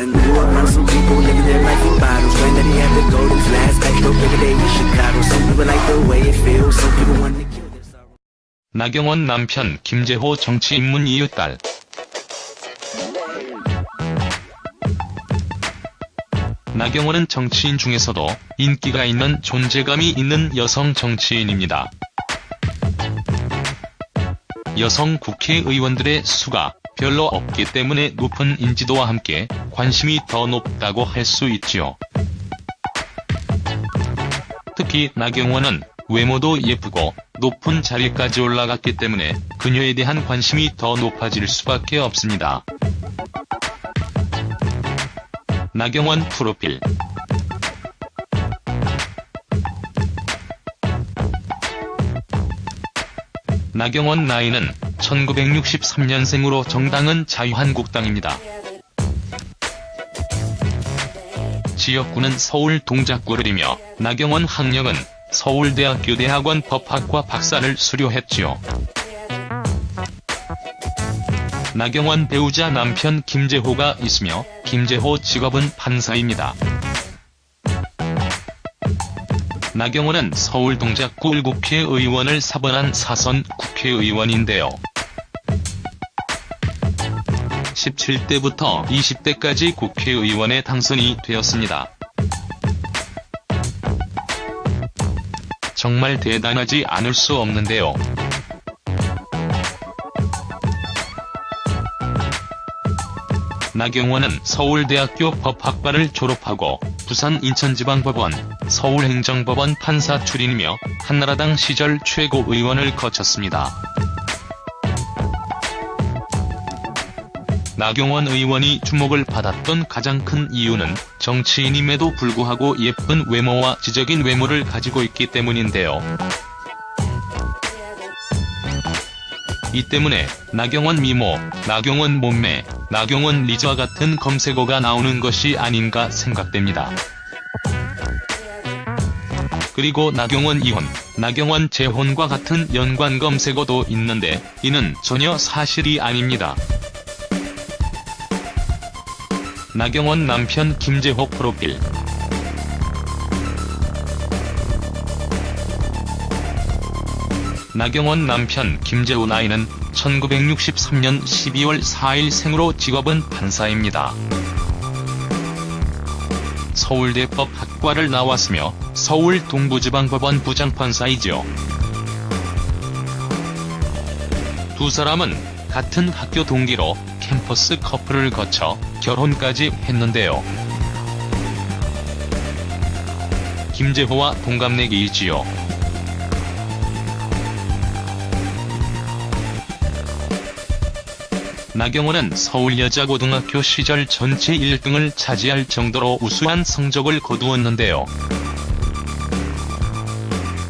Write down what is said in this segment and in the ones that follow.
Done grew up around some people living their life in bottles. Granddaddy had the golden flask, back though every day in Chicago. Some people like the way it feels, some people want to kill their sorrow. 나경원 남편 김재호 정치 입문 이웃딸 나경원은 정치인 중에서도 인기가 있는 존재감이 있는 여성 정치인입니다. 여성 국회의원들의 수가 별로 없기 때문에 높은 인지도와 함께 관심이 더 높다고 할 수 있지요. 특히 나경원은 외모도 예쁘고 높은 자리까지 올라갔기 때문에 그녀에 대한 관심이 더 높아질 수밖에 없습니다. 나경원 프로필 나경원 나이는 1963년생으로 정당은 자유한국당입니다. 지역구는 서울 동작구를이며 나경원 학력은 서울대학교 대학원 법학과 박사를 수료했지요. 나경원 배우자 남편 김재호가 있으며 김재호 직업은 판사입니다. 나경원은 서울 동작구 1국회의원을 사번한 사선 국회의원인데요. 17대부터 20대까지 국회의원에 당선이 되었습니다. 정말 대단하지 않을 수 없는데요. 나경원은 서울대학교 법학과를 졸업하고 부산 인천지방법원, 서울행정법원 판사 출신이며 한나라당 시절 최고의원을 거쳤습니다. 나경원 의원이 주목을 받았던 가장 큰 이유는 정치인임에도 불구하고 예쁜 외모와 지적인 외모를 가지고 있기 때문인데요. 이 때문에 나경원 미모, 나경원 몸매, 나경원 리저와 같은 검색어가 나오는 것이 아닌가 생각됩니다. 그리고 나경원 이혼, 나경원 재혼과 같은 연관 검색어도 있는데 이는 전혀 사실이 아닙니다. 나경원 남편 김재호 프로필 나경원 남편 김재호 나이는 1963년 12월 4일 생으로 직업은 판사입니다. 서울대 법 학과를 나왔으며 서울 동부지방법원 부장판사이죠. 두 사람은 같은 학교 동기로 캠퍼스 커플을 거쳐 결혼까지 했는데요. 김재호와 동갑내기이지요. 나경원은 서울여자고등학교 시절 전체 1등을 차지할 정도로 우수한 성적을 거두었는데요.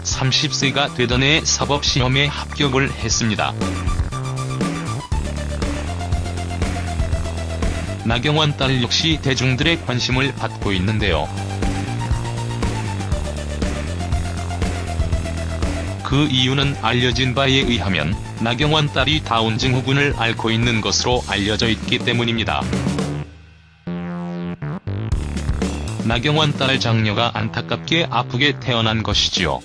30세가 되던 해 사법시험에 합격을 했습니다. 나경원 딸 역시 대중들의 관심을 받고 있는데요. 그 이유는 알려진 바에 의하면 나경원 딸이 다운 증 후군을 앓고 있는 것으로 알려져 있기 때문입니다. 나경원 딸 장녀가 안타깝게 아프게 태어난 것이지요.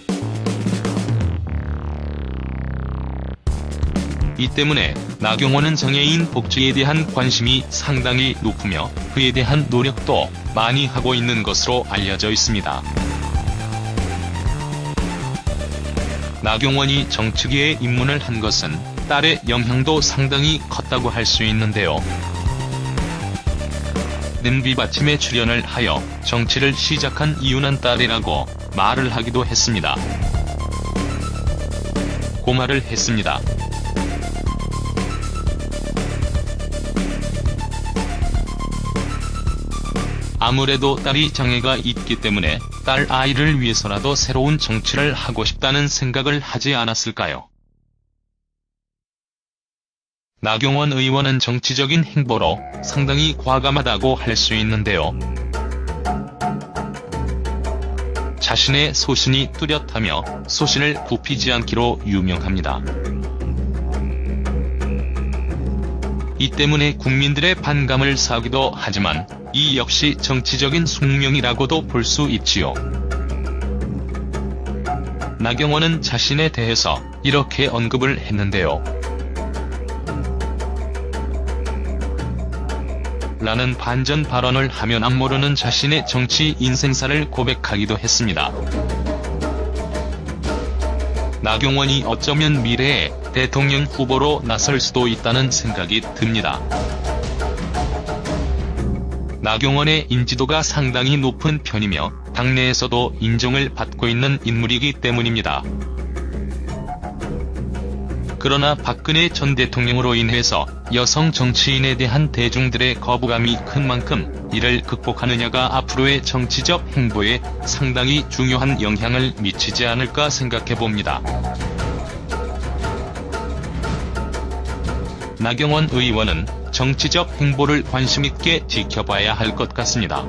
이 때문에 나경원은 장애인 복지에 대한 관심이 상당히 높으며 그에 대한 노력도 많이 하고 있는 것으로 알려져 있습니다. 나경원이 정치계에 입문을 한 것은 딸의 영향도 상당히 컸다고 할 수 있는데요. 냄비받침에 출연을 하여 정치를 시작한 이유는 딸이라고 말을 하기도 했습니다. 고말을 했습니다. 아무래도 딸이 장애가 있기 때문에 딸 아이를 위해서라도 새로운 정치를 하고 싶다는 생각을 하지 않았을까요? 나경원 의원은 정치적인 행보로 상당히 과감하다고 할 수 있는데요. 자신의 소신이 뚜렷하며 소신을 굽히지 않기로 유명합니다. 이 때문에 국민들의 반감을 사기도 하지만 이 역시 정치적인 숙명이라고도 볼 수 있지요. 나경원은 자신에 대해서 이렇게 언급을 했는데요. 라는 반전 발언을 하며 남모르는 자신의 정치 인생사를 고백하기도 했습니다. 나경원이 어쩌면 미래에 대통령 후보로 나설 수도 있다는 생각이 듭니다. 나경원의 인지도가 상당히 높은 편이며 당내에서도 인정을 받고 있는 인물이기 때문입니다. 그러나 박근혜 전 대통령으로 인해서 여성 정치인에 대한 대중들의 거부감이 큰 만큼 이를 극복하느냐가 앞으로의 정치적 행보에 상당히 중요한 영향을 미치지 않을까 생각해 봅니다. 나경원 의원은 정치적 행보를 관심있게 지켜봐야 할 것 같습니다.